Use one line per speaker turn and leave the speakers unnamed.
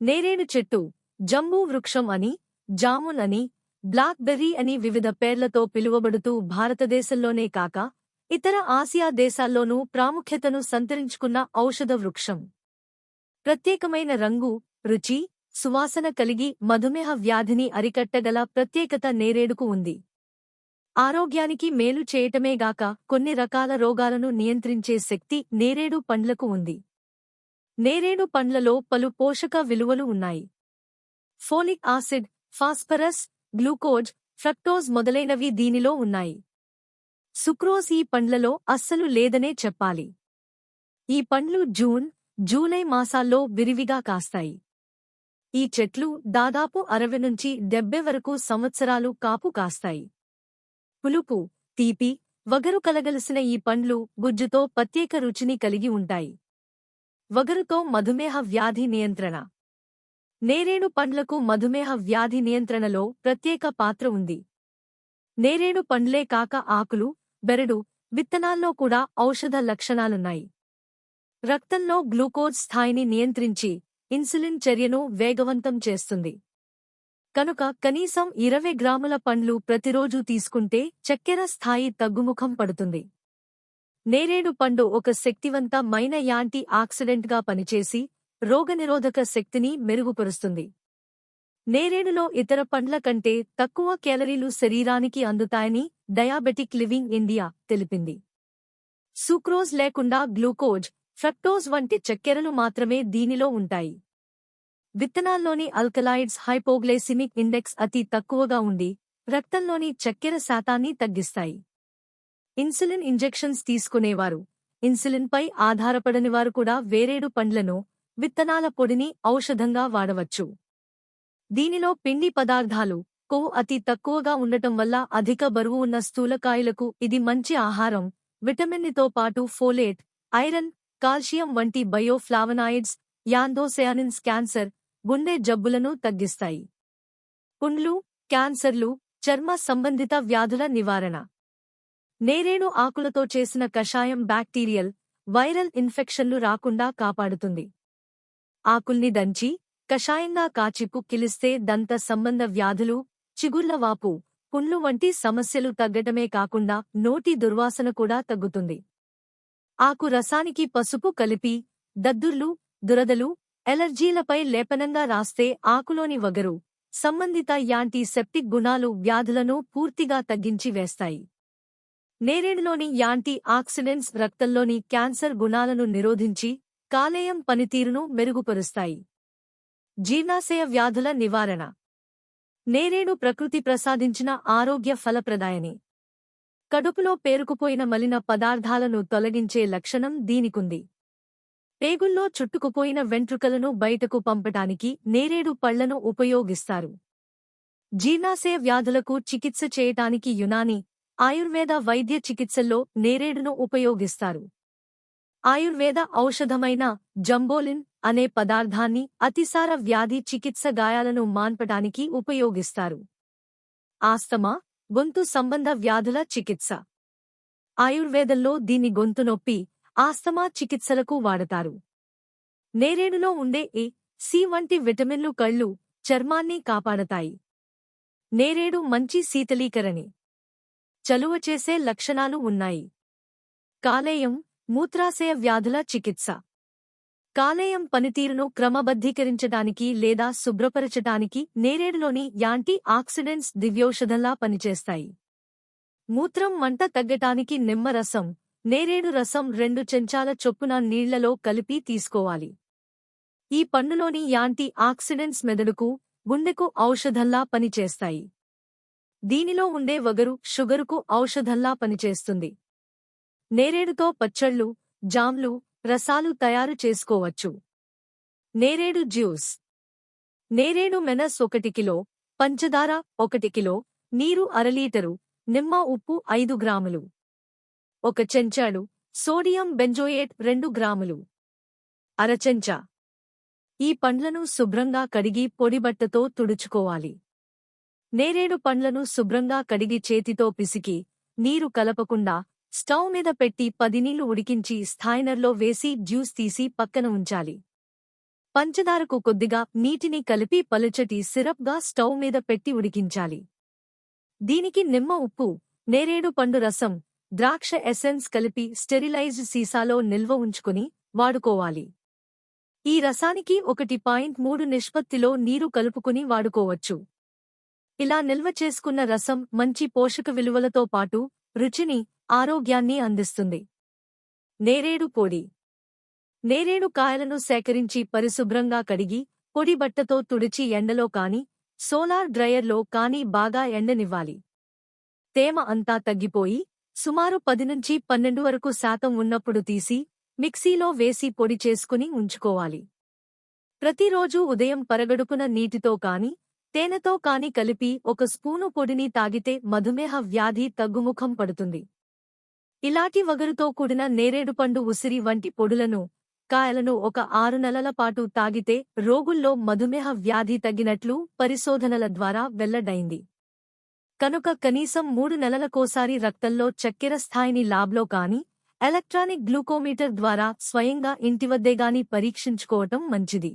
నేరేడు చెట్టు జంబూ వృక్షం అని జామున్ అని బ్లాక్ బెర్రీ అని వివిధ పేర్లతో పిలువబడుతూ భారతదేశంలోనే కాక ఇతర ఆసియా దేశాల్లోనూ ప్రాముఖ్యతను సంతరించుకున్న ఔషధ వృక్షం. ప్రత్యేకమైన రంగు రుచి సువాసన కలిగి మధుమేహ వ్యాధిని అరికట్టగల ప్రత్యేకత నేరేడుకు ఉంది. ఆరోగ్యానికి మేలు చేయటమేగాక కొన్ని రకాల రోగాలను నియంత్రించే శక్తి నేరేడు పండ్లకు ఉంది. నేరేడు పండ్లలో పలు పోషక విలువలు ఉన్నాయి. Folic acid phosphorus glucose fructose మొదలైనవి దీనిలో ఉన్నాయి. సుక్రోజ్ ఈ పండ్లలో అస్సలు లేదనే చెప్పాలి. ఈ పండ్లు జూన్ జూలై మాసాల్లో విరివిగా కాస్తాయి. ఈ చెట్లు దాదాపు అరవై నుంచి డెబ్బై వరకు సంవత్సరాలు కాపు కాస్తాయి. పులుపు తీపి వగరు కలగలిసిన ఈ పండ్లు గుజ్జుతో ప్రత్యేక రుచిని కలిగి ఉంటాయి. వగరుతో మధుమేహ వ్యాధి నియంత్రణ. నేరేడు పండ్లకు మధుమేహ వ్యాధి నియంత్రణలో ప్రత్యేక పాత్ర ఉంది. నేరేడు పండ్లే కాక ఆకులు బెరడు విత్తనాల్లో కూడా ఔషధ లక్షణాలున్నాయి. రక్తంలో గ్లూకోజ్ స్థాయిని నియంత్రించి ఇన్సులిన్ చర్యను వేగవంతం చేస్తుంది. కనుక కనీసం ఇరవై గ్రాముల పండ్లు ప్రతిరోజు తీసుకుంటే చక్కెర స్థాయి తగ్గుముఖం పడుతుంది. నేరేడు పండు ఒక శక్తివంతమైన యాంటీ ఆక్సిడెంట్గా పనిచేసి రోగనిరోధక శక్తిని మెరుగుపరుస్తుంది. నేరేడులో ఇతర పండ్ల కంటే తక్కువ కేలరీలు శరీరానికి అందుతాయని డయాబెటిక్ లివింగ్ ఇండియా తెలిపింది. సుక్రోజ్ లేకుండా గ్లూకోజ్ ఫ్రక్టోజ్ వంటి చక్కెరలు మాత్రమే దీనిలో ఉంటాయి. విత్తనాల్లోని అల్కలాయిడ్స్ హైపోగ్లైసిమిక్ ఇండెక్స్ అతి తక్కువగా ఉండి రక్తంలోని చక్కెర శాతాన్ని తగ్గిస్తాయి. ఇన్సులిన్ ఇంజెక్షన్స్ తీసుకునేవారు. ఇన్సులిన్పై ఆధారపడనివారు కూడా వేరేడు పండ్లను విత్తనాల పొడిని ఔషధంగా వాడవచ్చు. దీనిలో పిండి పదార్థాలు కొవ్వు అతి తక్కువగా ఉండటం వల్ల అధిక బరువు ఉన్న స్థూలకాయలకు ఇది మంచి ఆహారం. విటమిన్నితో పాటు ఫోలేట్ ఐరన్ కాల్షియం వంటి బయోఫ్లావనాయిడ్స్ యాందోసయానిన్స్ క్యాన్సర్ గుండె జబ్బులను తగ్గిస్తాయి. పుండ్లు క్యాన్సర్లు చర్మ సంబంధిత వ్యాధుల నివారణ. నేరేడు ఆకులతో చేసిన కషాయం బ్యాక్టీరియల్ వైరల్ ఇన్ఫెక్షన్లు రాకుండా కాపాడుతుంది. ఆకుల్ని దంచి కషాయంగా కాచి కిలిస్తే దంత సంబంధ వ్యాధులు చిగుళ్ళవాపు పుండ్లు వంటి సమస్యలు తగ్గటమే కాకుండా నోటి దుర్వాసన కూడా తగ్గుతుంది. ఆకు రసానికి పసుపు కలిపి దద్దుర్లు దురదలు ఎలర్జీలపై లేపనంగా రాస్తే ఆకులోని వగరు సంబంధిత యాంటీ సెప్టిక్ గుణాలు వ్యాధులను పూర్తిగా తగ్గించి వేస్తాయి. నేరేడులోని యాంటీ ఆక్సిడెంట్స్ రక్తంలోని క్యాన్సర్ గుణాలను నిరోధించి కాలేయం పనితీరును మెరుగుపరుస్తాయి. జీర్ణాశయ వ్యాధుల నివారణ. నేరేడు ప్రకృతి ప్రసాదించిన ఆరోగ్య ఫలప్రదాయని. కడుపులో పేరుకుపోయిన మలిన పదార్థాలను తొలగించే లక్షణం దీనికుంది. పేగుల్లో చుట్టుకుపోయిన వెంట్రుకలను బయటకు పంపటానికి నేరేడు పళ్ళను ఉపయోగిస్తారు. జీర్ణాశయ వ్యాధులకు చికిత్స చేయటానికి యునాని ఆయుర్వేద వైద్య చికిత్సల్లో నేరేడును ఉపయోగిస్తారు. ఆయుర్వేద ఔషధమైన జంబోలిన్ అనే పదార్థాన్ని అతిసార వ్యాధి చికిత్స గాయాలను మాన్పటానికి ఉపయోగిస్తారు. ఆస్తమా గొంతు సంబంధ వ్యాధుల చికిత్స. ఆయుర్వేదంలో దీని గొంతు నొప్పి ఆస్తమా చికిత్సలకు వాడతారు. నేరేడులో ఉండే ఏ సి వంటి విటమిన్లు కళ్ళు చర్మాన్ని కాపాడతాయి. నేరేడు మంచి శీతలీకరణి. చలువ చేసే లక్షణాలు ఉన్నాయి. కాలేయం మూత్రాశయ వ్యాధుల చికిత్స. కాలేయం పనితీరును క్రమబద్ధీకరించడానికి లేదా శుభ్రపరచటానికి నేరేడులోని యాంటీ ఆక్సిడెంట్స్ దివ్యౌషధంలా పనిచేస్తాయి. మూత్రం మంట తగ్గటానికి నిమ్మరసం నేరేడు రసం రెండు చెంచాల చొప్పున నీళ్ళలో కలిపి తీసుకోవాలి. ఈ పండులోని యాంటీ ఆక్సిడెంట్స్ మెదడుకు గుండెకు ఔషధంలా పనిచేస్తాయి. దీనిలో ఉండే వగరు షుగరుకు ఔషధంలా పనిచేస్తుంది. నేరేడుతో పచ్చళ్ళు జామ్లు రసాలు తయారు చేసుకోవచ్చు. నేరేడు జ్యూస్. నేరేడు మెనస్ ఒకటి కిలో పంచదార ఒకటి కిలో నీరు అరలీటరు నిమ్మ ఉప్పు ఐదు గ్రాములు. ఒక చెంచాడు సోడియం బెంజోయేట్ రెండు గ్రాములు. అరచెంచా ఈ పండ్లను శుభ్రంగా కడిగి పొడిబట్టతో తుడుచుకోవాలి. నేరేడు పండ్లను శుభ్రంగా కడిగి చేతితో పిసికి నీరు కలపకుండా స్టవ్ మీద పెట్టి పది నీళ్ళు ఉడికించి స్థాయినర్లో వేసి జ్యూస్ తీసి పక్కన ఉంచాలి. పంచదారకు కొద్దిగా నీటిని కలిపి పలుచటి సిరప్గా స్టవ్ మీద పెట్టి ఉడికించాలి. దీనికి నిమ్మ ఉప్పు నేరేడు పండు రసం ద్రాక్ష ఎసెన్స్ కలిపి స్టెరిలైజ్డ్ సీసాలో నిల్వ ఉంచుకుని వాడుకోవాలి. ఈ రసానికి ఒకటి పాయింట్ మూడు నిష్పత్తిలో నీరు కలుపుకుని వాడుకోవచ్చు. ఇలా నిల్వ చేసుకున్న రసం మంచి పోషక విలువలతో పాటు రుచిని ఆరోగ్యాన్ని అందిస్తుంది. నేరేడు పొడి. నేరేడు కాయలను సేకరించి పరిశుభ్రంగా కడిగి పొడి బట్టతో తుడిచి ఎండలో కాని సోలార్ డ్రయర్లో కాని బాగా ఎండనివ్వాలి. తేమ అంతా తగ్గిపోయి సుమారు పది నుంచి పన్నెండు వరకు శాతం ఉన్నప్పుడు తీసి మిక్సీలో వేసి పొడి చేసుకుని ఉంచుకోవాలి. ప్రతిరోజూ ఉదయం పరగడుపున నీటితో కాని తేనెతో కాని కలిపి ఒక స్పూను పొడిని తాగితే మధుమేహ వ్యాధి తగ్గుముఖం పడుతుంది. ఇలాంటి వగరుతో కూడిన నేరేడుపండు ఉసిరి వంటి పొడులను కాయలను ఒక ఆరు నెలల పాటు తాగితే రోగుల్లో మధుమేహ వ్యాధి తగ్గినట్లు పరిశోధనల ద్వారా వెల్లడైంది. కనుక కనీసం మూడు నెలలకోసారి రక్తంలో చక్కెర స్థాయిని లాబ్లో కాని ఎలక్ట్రానిక్ గ్లూకోమీటర్ ద్వారా స్వయంగా ఇంటివద్దేగాని పరీక్షించుకోవటం మంచిది.